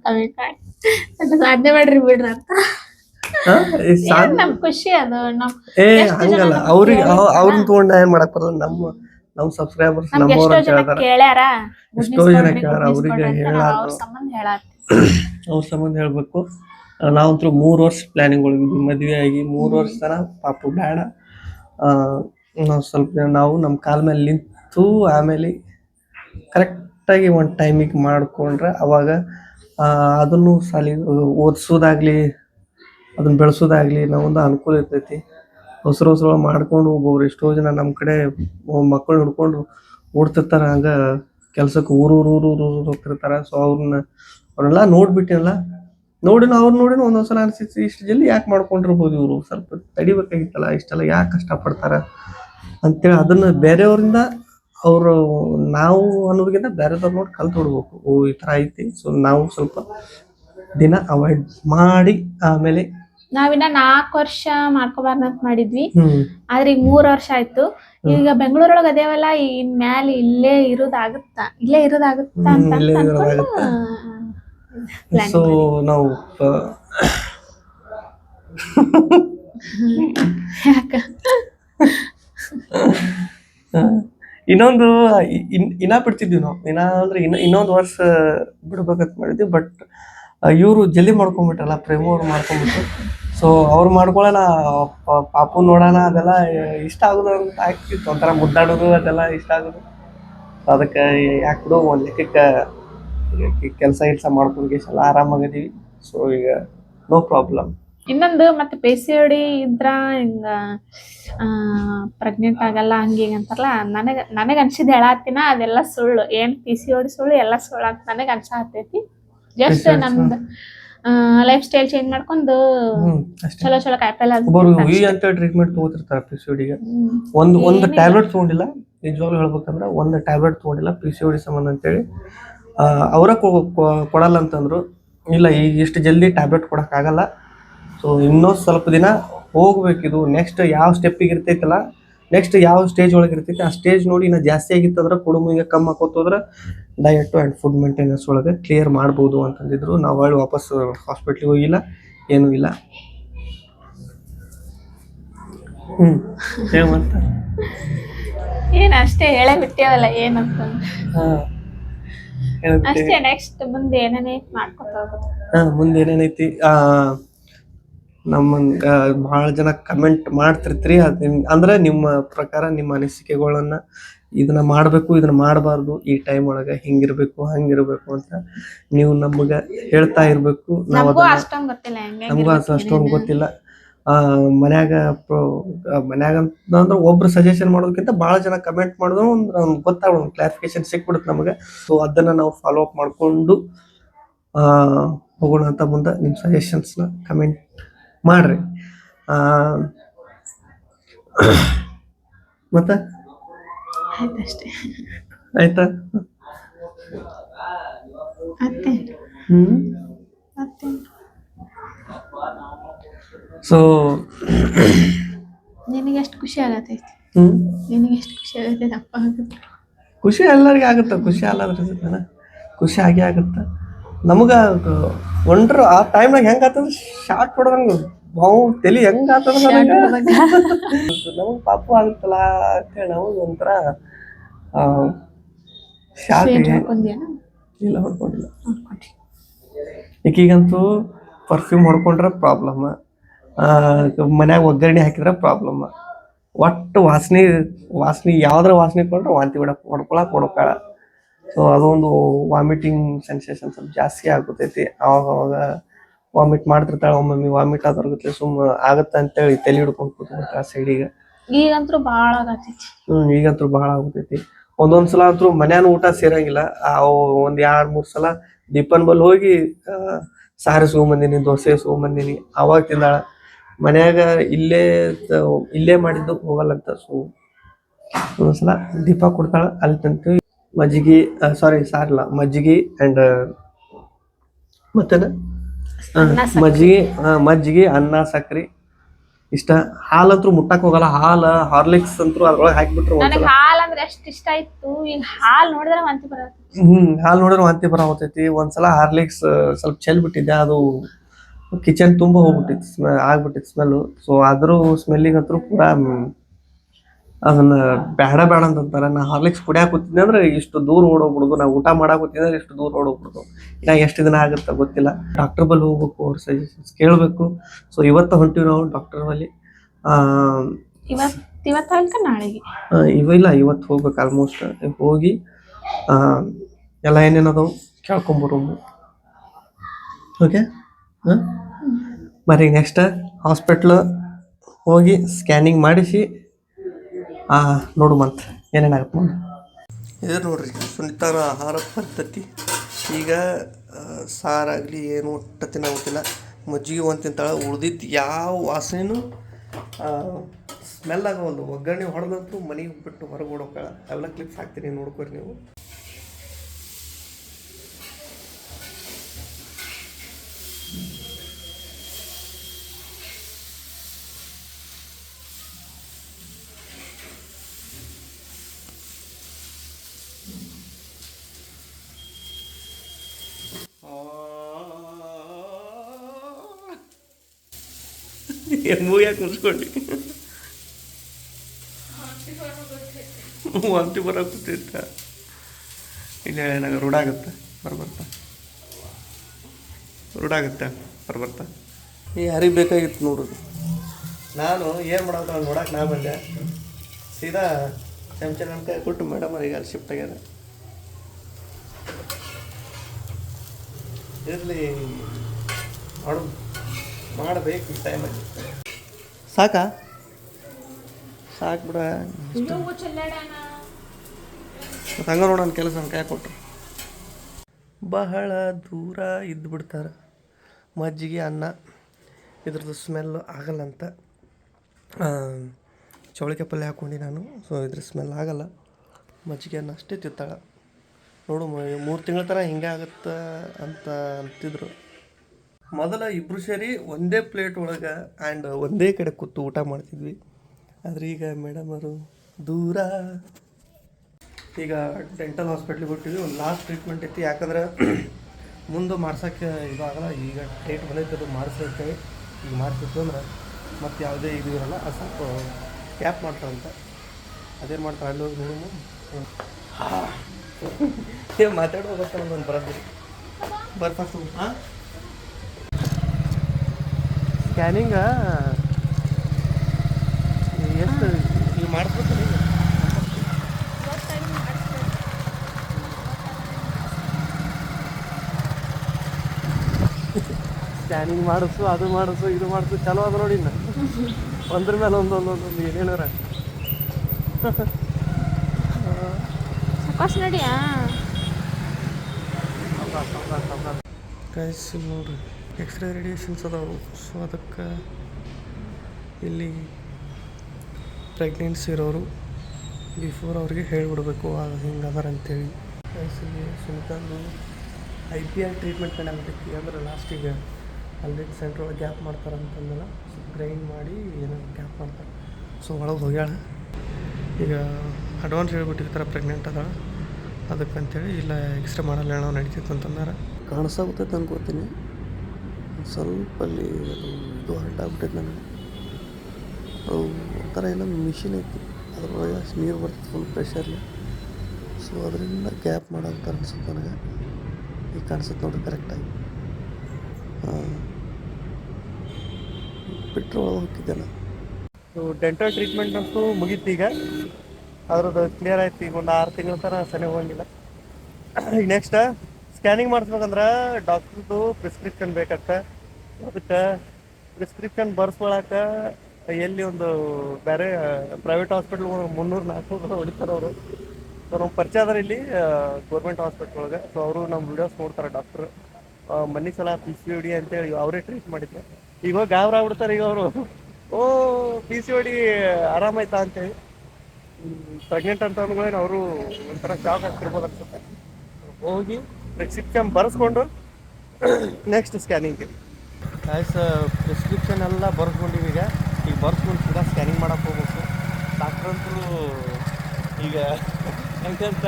ಸಾಧನೆ ಮಾಡ್ರಿ ಬಿಡ್ರಿ ಅಂತ. ಖುಷಿ ಅದು ಏ ಹಂಗಲ್ಲ. ಅವ್ರಿಗೆ? ಅವ್ರನ್ನ ತಗೊಂಡ ಏನ್ ಮಾಡಕ್ ಬರಲ್ಲ. ನಮ್ಮ ಸಬ್ಸ್ಕ್ರೈಬರ್ಸ್ ಎಷ್ಟೋ ನಮ್ಮವ್ರ ಜನ ಕೇಳ್ತಾರ ಕೇಳ್ಯಾರ? ಎಷ್ಟೋ ಜನ ಕೇಳ್ಯಾರ, ಅವ್ರಿಗೆ ಹೇಳ ಅವ್ರ ಸಂಬಂಧ ಹೇಳ್ಬೇಕು. ನಾವಂತೂ ಮೂರು ವರ್ಷ ಪ್ಲಾನಿಂಗ್ ಒಳಗಿದ್ವಿ ಮದುವೆ ಆಗಿ ಮೂರು ವರ್ಷ ತನ ಪಾಪು ಬೇಡ. ನಾವು ಸ್ವಲ್ಪ ನಾವು ನಮ್ಮ ಕಾಲ ಮೇಲೆ ನಿಂತು ಆಮೇಲೆ ಕರೆಕ್ಟಾಗಿ ಒಂದು ಟೈಮಿಗೆ ಮಾಡಿಕೊಂಡ್ರೆ ಅವಾಗ ಅದನ್ನು ಸಾಲಿ ಓದಿಸೋದಾಗ್ಲಿ ಅದನ್ನ ಬೆಳೆಸೋದಾಗ್ಲಿ ನಾವೊಂದು ಅನುಕೂಲ ಇರ್ತೈತಿ. ಹೊಸರು ಹೊಸರು ಮಾಡ್ಕೊಂಡು ಒಬ್ಬೊಬ್ರು ಎಷ್ಟೋ ಜನ ನಮ್ಮ ಕಡೆ ಮಕ್ಕಳು ಹಿಡ್ಕೊಂಡು ಓಡ್ತಿರ್ತಾರೆ. ಹಂಗೆ ಕೆಲ್ಸಕ್ಕೆ ಊರು ಊರು ಹೋಗ್ತಿರ್ತಾರ. ಸೊ ಅವ್ರನ್ನ ಅವರೆಲ್ಲ ನೋಡ್ಬಿಟ್ಟಿಲ್ಲ ನೋಡಿ ಅವ್ರು ನೋಡಿ ಒಂದೊಂದ್ಸಲ ಅನ್ಸಿತ್ತು ಇಷ್ಟು ಜಲ್ದಿ ಯಾಕೆ ಮಾಡ್ಕೊಂಡಿರ್ಬೋದು ಇವರು? ಸ್ವಲ್ಪ ತಡಿಬೇಕಾಗಿತ್ತಲ್ಲ ಇಷ್ಟೆಲ್ಲ ಯಾಕೆ ಕಷ್ಟಪಡ್ತಾರ ಅಂತೇಳಿ ಅದನ್ನ ಬೇರೆಯವ್ರಿಂದ ಅವರು ನಾವು ಅನ್ನೋದಕ್ಕಿಂತ ಬೇರೆದವ್ರು ನೋಡಿ ಕಲ್ತು ಬಿಡ್ಬೇಕು. ಓ ಈ ಥರ ಐತಿ. ಸೊ ನಾವು ಸ್ವಲ್ಪ ದಿನ ಅವಾಯ್ಡ್ ಮಾಡಿ ಆಮೇಲೆ ನಾವಿನ್ನ ನಾಲ್ಕು ವರ್ಷ ಮಾಡ್ಕೋಬಾರ್ದಂತ ಮಾಡಿದ್ವಿ. ಆದ್ರೆ ಈಗ ಮೂರ್ ವರ್ಷ ಆಯ್ತು. ಈಗ ಬೆಂಗಳೂರೊಳಗ ಅದೇವಲ್ಲ ಇನ್ ಮ್ಯಾಲ ಇಲ್ಲೇ ಇರೋದಾಗುತ್ತ ಇಲ್ಲೇ ಇರೋದಾಗುತ್ತ. ಅಂತ ಅನ್ಕೊಂಡು ಸೊ ನಾವು ಯಾಕ ಇನ್ನೊಂದು ಇನ್ನ ಬಿಡ್ತಿದ್ವಿ ನಾವು. ಇನ್ನ ಅಂದ್ರೆ ಇನ್ನ ಇನ್ನೊಂದು ವರ್ಷ ಬಿಡ್ಬೇಕಂತ ಮಾಡಿದ್ವಿ ಬಟ್ ಇವರು ಜಲ್ದಿ ಮಾಡ್ಕೊಂಡ್ಬಿಟ್ರಲ್ಲ ಪ್ರೇಮ ಅವ್ರು ಮಾಡ್ಕೊಂಡ್ಬಿಟ್ರು ಸೊ ಅವ್ರು ಮಾಡ್ಕೊಳ್ಳೋಣ ಪಾಪು ನೋಡೋಣ ಅದೆಲ್ಲ ಇಷ್ಟ ಆಗೋದು ಅಂತ ಆಗ್ತಿತ್ತು. ಒಂಥರ ಮುದ್ದಾಡೋದು ಅದೆಲ್ಲ ಇಷ್ಟ ಆಗೋದು. ಅದಕ್ಕೆ ಯಾಕೆ ಬಿಡು ಒಂದು ಲೆಕ್ಕಕ್ಕೆ ಕೆಲಸ ಗಿಲ್ಸ ಮಾಡ್ಕೊಂಡು ಎಲ್ಲ ಆರಾಮಾಗಿದೀವಿ ಸೊ ಈಗ ನೋ ಪ್ರಾಬ್ಲಮ್ ಇನ್ನೊಂದು ಮತ್ತೆ ಪಿ ಸಿ ಡಿ ಇದ್ರ ಹಿಂಗ ಪ್ರೆಗ್ನೆಂಟ್ ಆಗಲ್ಲ ಹಂಗ ಹಿಂಗೆ ಅಂತಾರಲ್ಲ ನನಗೆ ನನಗೆ ಅನ್ಸಿದ್ ಹೇಳತ್ತಿನ ಅದೆಲ್ಲ ಸುಳ್ಳು. ಏನ್ ಪಿ ಸಿ ಓಡಿ ಸುಳ್ಳು ಎಲ್ಲ ಸುಳ್ಳು ಅಂತ ನನಗ ಹತ್ತೈತಿ ಜಸ್ಟ್ ನಮ್ದು ಲೈಫ್ ಸ್ಟೈಲ್ ಚೇಂಜ್ ಮಾಡ್ಕೊಂಡು ಚಲೋ ಚಲೋ ಕಾಯಿಪಲ್ಲೆ ಒಬ್ಬರು ವಿ ಅಂತ ಟ್ರೀಟ್ಮೆಂಟ್ ತಗೋತಿರ್ತಾರೆ ಪಿ ಸಿ ಓಡಿಗೆ ಒಂದು ಒಂದು ಟ್ಯಾಬ್ಲೆಟ್ ತಗೊಂಡಿಲ್ಲ. ನಿಜವಾಗ್ಲೂ ಹೇಳ್ಬೇಕಂದ್ರೆ ಒಂದು ಟ್ಯಾಬ್ಲೆಟ್ ತೊಗೊಂಡಿಲ್ಲ ಪಿ ಸಿ ಓಡಿ ಸಂಬಂಧ ಅಂತೇಳಿ. ಅವರ ಕೊಡಲ್ಲ ಅಂತಂದ್ರು ಇಲ್ಲ ಈಗ ಇಷ್ಟು ಜಲ್ದಿ ಟ್ಯಾಬ್ಲೆಟ್ ಕೊಡೋಕ್ಕಾಗಲ್ಲ. ಸೊ ಇನ್ನೂ ಸ್ವಲ್ಪ ದಿನ ಹೋಗ್ಬೇಕಿದು ನೆಕ್ಸ್ಟ್ ಯಾವ ಸ್ಟೆಪ್ಪಿಗೆ ಇರ್ತೈತಲ್ಲ ನೆಕ್ಸ್ಟ್ ಯಾವ ಸ್ಟೇಜ್ ಒಳಗೆ ಇರ್ತೈತಿ ಆ ಸ್ಟೇಜ್ ನೋಡಿ ಇನ್ನು ಜಾಸ್ತಿ ಆಗಿತ್ತಂದ್ರೆ ಕುಡುಂಬಿಗೆ ಕಮ್ಮಿ ಹಾಕೋತೋದ್ರೆ ಡಯಟು ಆ್ಯಂಡ್ ಫುಡ್ ಮೇಂಟೆನೆನ್ಸ್ ಒಳಗೆ ಕ್ಲಿಯರ್ ಮಾಡ್ಬೋದು ಅಂತಂದಿದ್ರು. ನಾವು ಹೊಳ್ಳಿ ವಾಪಸ್ ಹಾಸ್ಪಿಟ್ಲಿಗೆ ಹೋಗಿಲ್ಲ ಏನೂ ಇಲ್ಲ. ಹ್ಞೂ ಹೇಮಂತ? ಏನು ಅಷ್ಟೇ ಹೇಳೇ ಬಿಟ್ಟೇವಲ್ಲ ಏನಂತ? ಹಾಂ. ಅಷ್ಟೇ ನೆಕ್ಸ್ಟ್ ಮುಂದೆ ಏನೇನೇ ಮಾಡ್ಕೊತ ಹೋಗೋದು. ಮುಂದೆ ಏನೇನೈತಿ ಆ, ನಮ್ಮಂಗ ಬಹಳ ಜನ ಕಮೆಂಟ್ ಮಾಡ್ತಿರ್ತೀರಿ. ಅದ್ ಅಂದ್ರೆ ನಿಮ್ಮ ಪ್ರಕಾರ ನಿಮ್ಮ ಅನಿಸಿಕೆಗಳನ್ನ ಇದನ್ನ ಮಾಡಬೇಕು ಇದನ್ನ ಮಾಡಬಾರ್ದು ಈ ಟೈಮ್ ಒಳಗ ಹಿಂಗಿರ್ಬೇಕು ಹಂಗಿರ್ಬೇಕು ಅಂತ ನೀವು ನಮಗ ಹೇಳ್ತಾ ಇರ್ಬೇಕು. ನಾವು ನಮಗೂ ಅಷ್ಟೊಂದ್ ಗೊತ್ತಿಲ್ಲ ನಮಗೂ ಅಷ್ಟು ಅಷ್ಟೊಂದು ಗೊತ್ತಿಲ್ಲ. ಮನ್ಯಾಗ ಪ್ರೊ ಮನ್ಯಾಗ ಅಂತಂದ್ರೆ ಒಬ್ರು ಸಜೆಷನ್ ಮಾಡೋದಕ್ಕಿಂತ ಭಾಳ ಜನ ಕಮೆಂಟ್ ಮಾಡಿದ್ರು ಒಂದು ಗೊತ್ತಾಗ ಒಂದು ಕ್ಲಾರಿಫಿಕೇಶನ್ ಸಿಕ್ಬಿಡುತ್ತೆ ನಮಗೆ. ಸೊ ಅದನ್ನು ನಾವು ಫಾಲೋ ಅಪ್ ಮಾಡಿಕೊಂಡು ಹೋಗೋಣ ಅಂತ ಮುಂದೆ ನಿಮ್ಮ ಸಜೆಷನ್ಸ್ನ ಕಮೆಂಟ್ ಮಾಡಿರಿ. ಮತ್ತೆ? ಆಯ್ತಾ? ಹ್ಞೂ ಸೊ ನಿನಗೆ ಎಷ್ಟು ಖುಷಿ ಆಗತ್ತೆ? ಹ್ಞೂ ನಿನಗೆ ಎಷ್ಟು ಖುಷಿ ಆಗತ್ತೆ ಅಪ್ಪ ಖುಷಿ ಎಲ್ಲರಿಗೂ ಆಗುತ್ತೆ ಖುಷಿ ಅಲ್ಲದ್ರ ಖುಷಿ ಆಗೇ ಆಗುತ್ತೆ. ನಮಗ ಒಂಡ್ರ ಆ ಟೈಮ್ನಾಗ ಹೆಂಗ್ ಆತಂದ್ರೆ ಶಾಕ್ ಹೊಡೆದಂಗ ಬಾವು ತಲೆ ಹೆಂಗ್ ಆತದ ನಮಗ್. ಪಾಪ ಆಗುತ್ತಲ್ಲ ಅಂತೇಳಿ ನಮಗ್ ಒಂಥರ ಶಾರ್ಟ್ ಇಲ್ಲ ಹೊಡ್ಕೊಂಡಿಲ್ಲ. ಈಗೀಗಂತೂ ಪರ್ಫ್ಯೂಮ್ ಹೊಡ್ಕೊಂಡ್ರೆ ಪ್ರಾಬ್ಲಮ್ ಮನ್ಯಾಗ ಒಗ್ಗರಣೆ ಹಾಕಿದ್ರೆ ಪ್ರಾಬ್ಲಮ್ ಒಟ್ಟು ವಾಸನೆ ವಾಸನೆ ಯಾವ್ದ್ರ ವಾಸನೆ ಕೊಂಡ್ರೆ ವಾಂತಿ ಬಿಡ ಹೊಡ್ಕೊಳಕ್ ಹೊಡ್ಕೊಳ ಸೊ ಅದೊಂದು ವಾಮಿಟಿಂಗ್ ಸೆನ್ಸೇಷನ್ ಸ್ವಲ್ಪ ಜಾಸ್ತಿ ಆಗುತ್ತೈತಿ ಅವಾಗ ಅವಾಗ ವಾಮಿಟ್ ಮಾಡ್ತಿರ್ತಾಳೆ ಒಮ್ಮೊಮ್ಮೆ ವಾಮಿಟ್ ಆದವ್ರಿಗೆ ಸುಮ್ಮ ಆಗತ್ತ ಅಂತೇಳಿ ತಲೆ ಹಿಡ್ಕೊಂಡು ಆ ಸೈಡಿಗೆ. ಈಗಂತೂ ಭಾಳ ಆಗತೈತಿ. ಹ್ಮ್ ಈಗಂತೂ ಬಹಳ ಆಗುತ್ತೈತಿ ಒಂದೊಂದ್ ಸಲ ಅಂತೂ ಮನ್ಯಾನ ಊಟ ಸೇರಂಗಿಲ್ಲ. ಆ ಒಂದ್ ಎರಡ್ ಮೂರ್ ಸಲ ದೀಪನ್ ಬಲ್ ಹೋಗಿ ಆ, ಬಂದಿನಿ ದೋಸೆ ದೋಸೆ ಇಸ್ಕೊಂಬಂದಿನಿ ಅವಾಗ ತಿಂದಾಳ. ಮನ್ಯಾಗ ಇಲ್ಲೇ ಇಲ್ಲೇ ಮಾಡಿದ್ದು ಹೋಗಲ್ಲಂತ ಸೊ ಒಂದೊಂದ್ಸಲ ದೀಪ ಕೊಡ್ತಾಳ ಅಲ್ಲಿ ತಂತು ಮಜ್ಜಿಗೆ ಸಾರಿ ಸಾರಿಲ್ಲ ಮಜ್ಜಿಗೆ ಅಂಡ್ ಮತ್ತೇನ? ಮಜ್ಜಿಗೆ ಮಜ್ಜಿಗೆ ಅನ್ನ ಸಕ್ರಿ. ಇಷ್ಟ ಹಾಲಂತ್ರು ಮುಟ್ಟಕ್ ಹೋಗಲ್ಲ ಹಾಲ ಹಾರ್ಲಿಕ್ಸ್ ಅಂತೂ ಅದ್ರೊಳಗೆ ಹಾಕಿಬಿಟ್ರು ನನಗೆ ಹಾಲ್ ಅಂದ್ರೆ ಎಷ್ಟು ಇಷ್ಟ ಇತ್ತು ಈಗ ಹಾಲ್ ನೋಡಿದ್ರೆ ವಾಂತಿ ಬರತ್ತೆ. ಹ್ಮ್ ಹಾಲು ನೋಡಿದ್ರೆ ವಾಂತಿ ಬರ ಹೋಗ್ತೈತಿ ಒಂದ್ಸಲ ಹಾರ್ಲಿಕ್ಸ್ ಸ್ವಲ್ಪ ಚೆಲ್ಬಿಟ್ಟಿದ್ದೆ ಅದು ಕಿಚನ್ ತುಂಬ ಹೋಗ್ಬಿಟ್ಟಿತ್ತು ಸ್ಮೆ ಆಗ್ಬಿಟ್ಟಿತ್ತು ಸ್ಮೆಲ್ ಸೊ ಅದ್ರ ಸ್ಮೆಲ್ಲಿಗೆ ಅಂತೂ ಪೂರಾ ಮ್, ಅದನ್ನ ಬೇಡ ಬೇಡ ಅಂತಂತಾರೆ. ನಾ ಹಾರ್ಲಿಕ್ಸ್ ಕುಡಿಯಾಕ ಕೂತಿದ್ದೆ ಅಂದ್ರೆ ಇಷ್ಟು ದೂರ ಓಡೋಗ್ಬಿಡುದು. ನಾ ಊಟ ಮಾಡಾಕ ಕೂತಿದ್ದೆ ಅಂದ್ರೆ ಇಷ್ಟು ದೂರ ಓಡೋಗ್ಬಿಡುದು. ಇನ್ನ ಎಷ್ಟು ದಿನ ಆಗುತ್ತೆ ಗೊತ್ತಿಲ್ಲ. ಡಾಕ್ಟರ್ ಬಲ್ಲಿ ಹೋಗ್ಬೇಕು ಅವ್ರ ಸಜೆಷನ್ಸ್ ಕೇಳಬೇಕು. ಸೊ ಇವತ್ತು ಹೊಂಟಿವಿ ನಾವು ಡಾಕ್ಟರ್ ಇವತ್ತ ಆ, ಇವಿಲ್ಲ ಇವತ್ತು ಹೋಗ್ಬೇಕು ಆಲ್ಮೋಸ್ಟ್ ಹೋಗಿ ಎಲ್ಲ ಏನೇನದವು ಕೇಳ್ಕೊಂಬರು ಓಕೆ ಹಾಂ? ಬರ್ರಿ ನೆಕ್ಸ್ಟ್ ಹಾಸ್ಪಿಟ್ಲ್ ಹೋಗಿ ಸ್ಕ್ಯಾನಿಂಗ್ ಮಾಡಿಸಿ ನೋಡು ಮಂತ್ ಏನೇನಾಗುತ್ತೆ ನೋಡಿ. ಇದು ನೋಡ್ರಿ, ಸುನಿತಾರ ಆಹಾರ ಪದ್ಧತಿ. ಈಗ ಸಾರಾಗಲಿ ಏನು ಒಟ್ಟು ತಿನ್ನೋಗುತ್ತಿಲ್ಲ ಮಜ್ಜಿಗೆ ಒಂದು ತಿಂತಾಳೆ, ಉಳ್ದಿದ್ದು ಯಾವ ವಾಸನೆಯೂ ಸ್ಮೆಲ್ ಆಗೋವಲ್ದು. ಒಗ್ಗರಣೆ ಹೊಡೆದಂತೂ ಮನೆಗೆ ಬಿಟ್ಟು ಹೊರಗೆ ಓಡೋಕಾಳ ಎಲ್ಲ ಕ್ಲಿಪ್ಸ್ ಹಾಕ್ತೀನಿ, ನೋಡ್ಕೊರಿ ನೀವು. ಮೂಗ್ಯಾಕೆ ಮುಚ್ಕೊಂಡು ವಾಂತಿ ಬರೋಕುತ್ತಿತ್ತ ಇಲ್ಲ ಏನಾಗ ರೂಢಾಗತ್ತೆ ಬರ್ಬರ್ತಾ. ರೂಢಾಗತ್ತೆ ಬರ್ಬರ್ತಾ. ಯಾರಿಗೆ ಬೇಕಾಗಿತ್ತು ನೋಡೋದು ನಾನು ಏನು ಮಾಡೋದು ನೋಡಕ್ಕೆ ನಾ ಬಂದೆ. ಸೀದಾ ಚಮಚ ನನ್ನ ಕೈ ಕೊಟ್ಟು ಮೇಡಮ್ ಅವ್ರಿಗೆ ಅಲ್ಲಿ ಶಿಫ್ಟ್ ಆಗ್ಯಾರ. ಇರಲಿ. ಮಾಡು ಮಾಡಬೇಕು ಈ ಟೈಮಲ್ಲಿ ಸಾಕಾ? ಸಾಕು ಬಿಡ ಹಂಗ ನೋಡೋಣ ಕೆಲಸ ಕೈ ಕೊಟ್ರು. ಬಹಳ ದೂರ ಇದ್ದು ಬಿಡ್ತಾರೆ ಮಜ್ಜಿಗೆ ಅನ್ನ ಇದ್ರದ್ದು ಸ್ಮೆಲ್ ಆಗಲ್ಲ ಅಂತ ಚೌಳಿಕೆ ಪಲ್ಯ ಹಾಕ್ಕೊಂಡು ನಾನು. ಸೊ ಇದ್ರ ಸ್ಮೆಲ್ ಆಗಲ್ಲ. ಮಜ್ಜಿಗೆ ಅನ್ನ ಅಷ್ಟೇ ತಿತ್ತಾಳೆ ನೋಡು ಮೂರು ತಿಂಗಳ ಥರ ಹಿಂಗೆ ಆಗುತ್ತೆ ಅಂತ ಅಂತಿದ್ರು. ಮೊದಲ ಇಬ್ಬರು ಸೇರಿ ಒಂದೇ ಪ್ಲೇಟ್ ಒಳಗೆ ಆ್ಯಂಡ್ ಒಂದೇ ಕಡೆ ಕೂತು ಊಟ ಮಾಡ್ತಿದ್ವಿ. ಆದ್ರೆ ಈಗ ಮೇಡಮ್ ಅವರು ದೂರ. ಈಗ ಡೆಂಟಲ್ ಹಾಸ್ಪಿಟ್ಲಿಗೆ ಬಿಟ್ಟಿದ್ವಿ ಒಂದು ಲಾಸ್ಟ್ ಟ್ರೀಟ್ಮೆಂಟ್ ಐತಿ. ಯಾಕಂದ್ರೆ ಮುಂದೆ ಮಾಡ್ಸೋಕ್ಕೆ ಇದಾಗಲ್ಲ ಈಗ ಡೇಟ್ ಬಂದೈತೆ ಅದು ಮಾಡಿಸಿರ್ತೇವೆ. ಈಗ ಮಾಡಿಸಿತ್ತು ಅಂದ್ರೆ ಮತ್ತೆ ಯಾವುದೇ ಇದು ಇರಲ್ಲ. ಅದು ಸ್ವಲ್ಪ ಕ್ಯಾಪ್ ಮಾಡ್ತಾರಂತ ಅದೇನು ಮಾಡ್ತಾರೆ? ಅಲ್ಲಿ ಹೋಗಿ ನೋಡು ಏನು ಮಾತಾಡೋ ಗೊತ್ತಲ್ಲ ಒಂದು ಬರೋದ್ರಿ ಬರ್ ಫಸ್ಟ್ ಹಾಂ? ಸ್ಕ್ಯಾನಿಂಗ? ಎಷ್ಟು ಈಗ ಮಾಡಿಸ್ಬೇಕು ಸ್ಕ್ಯಾನಿಂಗ್ ಮಾಡಿಸು ಅದು ಮಾಡಿಸು ಇದು ಮಾಡಿಸು ಚಲೋ ಅದ ನೋಡಿ ಇನ್ನು. ಒಂದ್ರ ಮೇಲೆ ಒಂದೊಂದು ಒಂದೊಂದು ಏನೇನಾರ ಸಾಕಾಸ್ ನಡಿಯಾ? ಗೈಸ್ ನೋಡ್ರಿ. ಎಕ್ಸ್ರೇ ರೇಡಿಯೇಷನ್ಸ್ ಅದಾವು. ಸೊ ಅದಕ್ಕೆ ಇಲ್ಲಿ ಪ್ರೆಗ್ನೆನ್ಸಿ ಇರೋರು ಬಿಫೋರ್ ಅವ್ರಿಗೆ ಹೇಳಿಬಿಡ್ಬೇಕು ಹಿಂಗೆ ಅದಾರ ಅಂತೇಳಿ. ಇಲ್ಲಿ ಸುಮ್ಕಂದು ಐ ಪಿ ಆರ್ ಟ್ರೀಟ್ಮೆಂಟ್ ಮಾಡಬೇಕು ಅಂದ್ರೆ ಲಾಸ್ಟಿಗೆ ಅಲ್ಲಿ ಸೆಂಟ್ರ್ ಒಳಗೆ ಗ್ಯಾಪ್ ಮಾಡ್ತಾರೆ ಅಂತಂದಲ್ಲ ಸೊ ಗ್ರೈಂಡ್ ಮಾಡಿ ಏನೋ ಗ್ಯಾಪ್ ಮಾಡ್ತಾರೆ. ಸೊ ಒಳಗೆ ಹೋಗ್ಯಾಳ. ಈಗ ಅಡ್ವಾನ್ಸ್ ಹೇಳ್ಬಿಟ್ಟಿರ್ತಾರೆ ಪ್ರೆಗ್ನೆಂಟ್ ಅದಾಳ. ಅದಕ್ಕಂತೇಳಿ ಇಲ್ಲ ಎಕ್ಸ್ರೇ ಮಾಡಲ್ಲ ಹೇಳೋ ನಡೀತಿತ್ತು ಅಂತಂದಾರ. ಕಾಣಿಸಾಗುತ್ತೈತೆ ಅನ್ಕೋತೀನಿ. ಸ್ವಲ್ಪ ಅಲ್ಲಿ ಅದು ಇದು ಹರಟಾಗ್ಬಿಟ್ಟೈತೆ ನನಗೆ. ಅದು ಒಂಥರ ಏನೋ ಮಿಷಿನ್ ಐತಿ. ಅದ್ರೊಳಗೆ ಅಷ್ಟು ನೀರು ಬರ್ತದೆ ಫುಲ್ ಪ್ರೆಷರ್ಲಿ ಸೊ ಅದರಿಂದ ಗ್ಯಾಪ್ ಮಾಡೋಂತ ಅನ್ಸುತ್ತೆ ನನಗೆ. ಈಗ ಕಾಣಿಸುತ್ತೆ ನೋಡಿ ಕರೆಕ್ಟಾಗಿ ಬಿಟ್ಟರೆ ಒಳಗೆ ಹೋಗ್ತಿದ್ದೆ ನಾನು. ಡೆಂಟಲ್ ಟ್ರೀಟ್ಮೆಂಟ್ ಅಂತೂ ಮುಗೀತು ಈಗ. ಅದ್ರದ್ದು ಕ್ಲಿಯರ್ ಆಯ್ತು. ಈಗ ಒಂದು ಆರು ತಿಂಗಳ ಥರ ಸರಿ ಹೋಗಂಗಿಲ್ಲ. ಈಗ ನೆಕ್ಸ್ಟ್ ಸ್ಕ್ಯಾನಿಂಗ್ ಮಾಡಿಸ್ಬೇಕಂದ್ರೆ ಡಾಕ್ಟ್ರದ್ದು ಪ್ರಿಸ್ಕ್ರಿಪ್ಷನ್ ಬೇಕಾಗ್ತ ಅದಕ್ಕೆ ಪ್ರಿಸ್ಕ್ರಿಪ್ಷನ್ ಬರ್ಸ್ಕೊಳಕ ಎಲ್ಲಿ ಒಂದು ಬೇರೆ ಪ್ರೈವೇಟ್ ಹಾಸ್ಪಿಟ್ಲ್ ಮುನ್ನೂರು ನಾಲ್ಕುನೂರು ಹೊಡಿತಾರೆ ಅವರು. ಸೊ ನಮ್ಮ ಪರಿಚಯ ಅದಾರ ಇಲ್ಲಿ ಗೌರ್ಮೆಂಟ್ ಹಾಸ್ಪಿಟ್ಲ್ ಒಳಗೆ. ಸೊ ಅವರು ನಮ್ಮ ವಿಡಿಯೋಸ್ ನೋಡ್ತಾರೆ ಡಾಕ್ಟ್ರು ಮನಿ ಸಲ ಪಿ ಸಿ ಒ ಡಿ ಅಂತೇಳಿ ಅವರೇ ಟ್ರೀಟ್ ಮಾಡಿದ್ದೆ ಈಗ ಗಾಬರ ಆಗ್ಬಿಡ್ತಾರೆ ಈಗ ಅವರು. ಓ ಪಿ ಸಿ ಒ ಡಿ ಆರಾಮಾಯ್ತಾ ಅಂತೇಳಿ. ಪ್ರೆಗ್ನೆಂಟ್ ಅಂತ ಅಂದ್ಗಳೇನು ಅವರು ಒಂಥರ ಶಾಕ್ ಆಗ್ತಿರ್ಬೋದು ಅನ್ಸುತ್ತೆ. ಹೋಗಿ ಪ್ರಿಸ್ಕ್ರಿಪ್ಷನ್ ಬರೆಸ್ಕೊಂಡು ನೆಕ್ಸ್ಟ್ ಸ್ಕ್ಯಾನಿಂಗ್ಗೆ ಆಯ್ತು ಪ್ರಿಸ್ಕ್ರಿಪ್ಷನ್ ಎಲ್ಲ ಬರ್ಸ್ಕೊಂಡಿವಿ ಈಗ. ಈಗ ಬರ್ಸ್ಕೊಂಡು ಕೂಡ ಸ್ಕ್ಯಾನಿಂಗ್ ಮಾಡಕ್ಕೆ ಹೋಗ್ಬೇಕು. ಡಾಕ್ಟ್ರ್ ಅಂತೂ ಈಗ ಹೆಂಗಂತ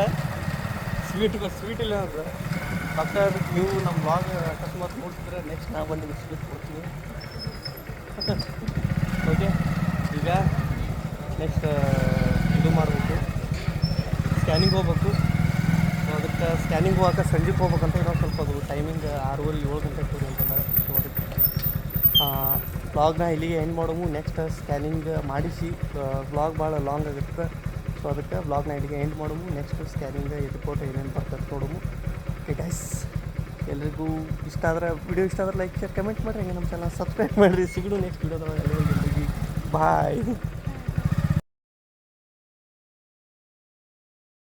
ಸ್ವೀಟ್ ಸ್ವೀಟ್ ಇಲ್ಲ ಅಂದ್ರೆ. ಡಾಕ್ಟರ್ ನೀವು ನಮ್ಮ ಬ್ಲಾಗ್ ಅಕಸ್ಮಾತ್ ನೋಡ್ತಿದ್ರೆ ನೆಕ್ಸ್ಟ್ ನಾವು ಬಂದು ಸ್ವೀಟ್ ಕೊಡ್ತೀವಿ. ಓಕೆ ಈಗ ನೆಕ್ಸ್ಟ್ ಇದು ಮಾಡಬೇಕು. ಸ್ಕ್ಯಾನಿಂಗ್ ಹೋಗ್ಬೇಕು. ಅದಕ್ಕೆ ಸ್ಕ್ಯಾನಿಂಗ್ ಹೋಗಕ್ಕೆ ಸಂಜೆಗೆ ಹೋಗ್ಬೇಕಂತ ನಾವು ಸ್ವಲ್ಪ ಅದು ಟೈಮಿಂಗ್ ಆರೂವರೆ ಏಳು ಗಂಟೆ ಅಂತಂದ್ರೆ ವ್ಲಾಗ್ನ ಇಲ್ಲಿಗೆ ಏನು ಮಾಡೋಮು. ನೆಕ್ಸ್ಟ್ ಸ್ಕ್ಯಾನಿಂಗ್ ಮಾಡಿಸಿ. ವ್ಲಾಗ್ ಭಾಳ ಲಾಂಗ್ ಆಗುತ್ತೆ. ಸೊ ಅದಕ್ಕೆ ವ್ಲಾಗ್ನ ಇಲ್ಲಿಗೆ ಎಂಡ್ ಮಾಡೋಮು. ನೆಕ್ಸ್ಟ್ ಸ್ಕ್ಯಾನಿಂಗ್ ಎದುಕೋಟ ಏನೇನು ಬರ್ತದೆ ನೋಡೋಮು. ಗೈಸ್ ಎಲ್ರಿಗೂ ಇಷ್ಟ ಆದ್ರೆ ವಿಡಿಯೋ ಇಷ್ಟ ಆದ್ರೆ ಲೈಕ್ ಶೇರ್ ಕಮೆಂಟ್ ಮಾಡಿರಿ. ಹಂಗೆ ನಮ್ಮ ಚಾನಲ್ ಸಬ್ಸ್ಕ್ರೈಬ್ ಮಾಡಿರಿ. ಸಿಗಡು ನೆಕ್ಸ್ಟ್ ವಿಡಿಯೋದಾಗ ಬಾಯ್